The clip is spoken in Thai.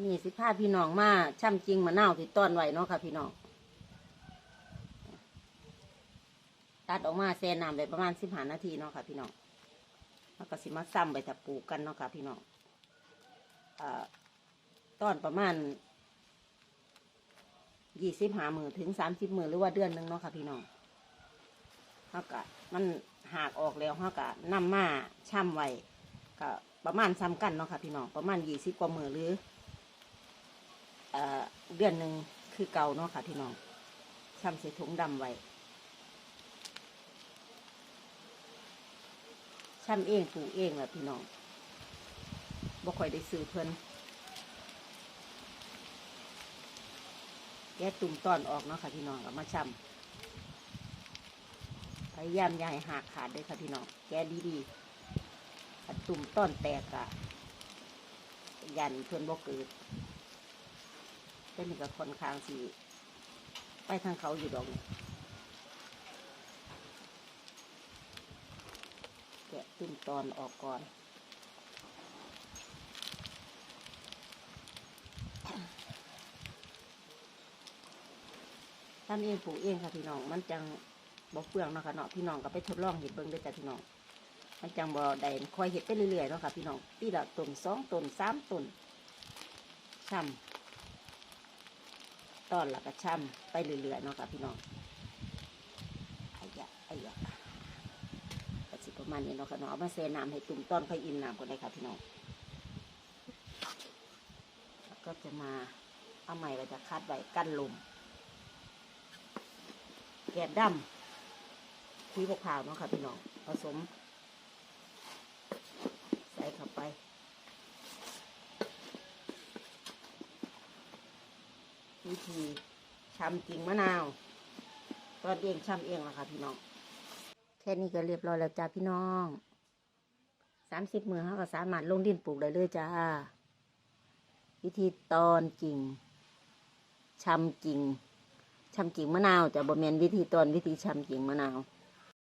วันนี้สิพาพี่น้องมาช่ำจริงมะนาวที่ต้อนไว้เนาะค่ะพี่น้อง ตัดออกมาแช่น้ำไปประมาณสิบห้านาทีเนาะค่ะพี่น้องแล้วก็สิมาซ้ำไปถ้าปลูกกันเนาะค่ะพี่น้องอต้อนประมาณยี่สิบห้ามือถึงสามสิบมือหรือว่าเดือนหนึ่งเนาะค่ะพี่น้องเขากะมันหากออกแล้วเขากะนำมาช่ำไว้ก็ประมาณซ้ำกันเนาะค่ะพี่น้องประมาณยี่สิบกว่ามือหรือ เดือนหนึ่งคือเก่าเนาะค่ะพี่น้องช่ำใส่ถุงดำไว้ช่ำเองปลูกเองแหละพี่น้องบ่ค่อยได้ซื้อเพิ่นแกตุ่มตอนออกเนาะค่ะพี่น้องก็มาช่ำพยายามอย่าให้หักขาดเลยค่ะพี่น้องแกดีๆถ้าตุ่มต้นแตกอะยันเพื่อนบ่เกิด เป็นนี่ก็ค่อนข้างสีไปทางเขาอยู่ดอกแกะตุ้มตอนออกก่อนทำเองปลูกเองค่ะพี่น้อง มันจังบ่เปลืองเนาะค่ะเนาะพี่น้องก็ไปทดลองเห็ดเบิ่งด้วยจ้ะพี่น้อง มันจังบ่ได้คอยเห็ดไปเรื่อยๆเนาะค่ะพี่น้องปีละต้นสองต้นสามต้นช่ำ ตอนละก็ช่ำไปเรื่อยๆเนาะค่ะพี่น้องไอายะอายะก็สิประมาณนี้เนาะค่ะเนาะเอามาเซน้ำให้ตุ่มต้อนค่อยอิ่มน้ำก่อนเลยค่ะพี่น้องแล้วก็จะมาเอาใหม่ไว้จะคัดไว้กั้นลมแกบดำคุยบกพร้าวเนาะค่ะพี่น้องผสม ใส่เข้าไป วิธีชำกิ่งมะนาว ตอนเองชำเองละค่ะพี่น้อง แค่นี้ก็เรียบร้อยแล้วจ้าพี่น้องสามสิบมือเขาก็สามารถลงดินปลูกได้เลยจ้า วิธีตอนกิ่งชำกิ่งชำกิ่งมะนาวจะบ่แมนวิธีตอนวิธีชำกิ่งมะนาว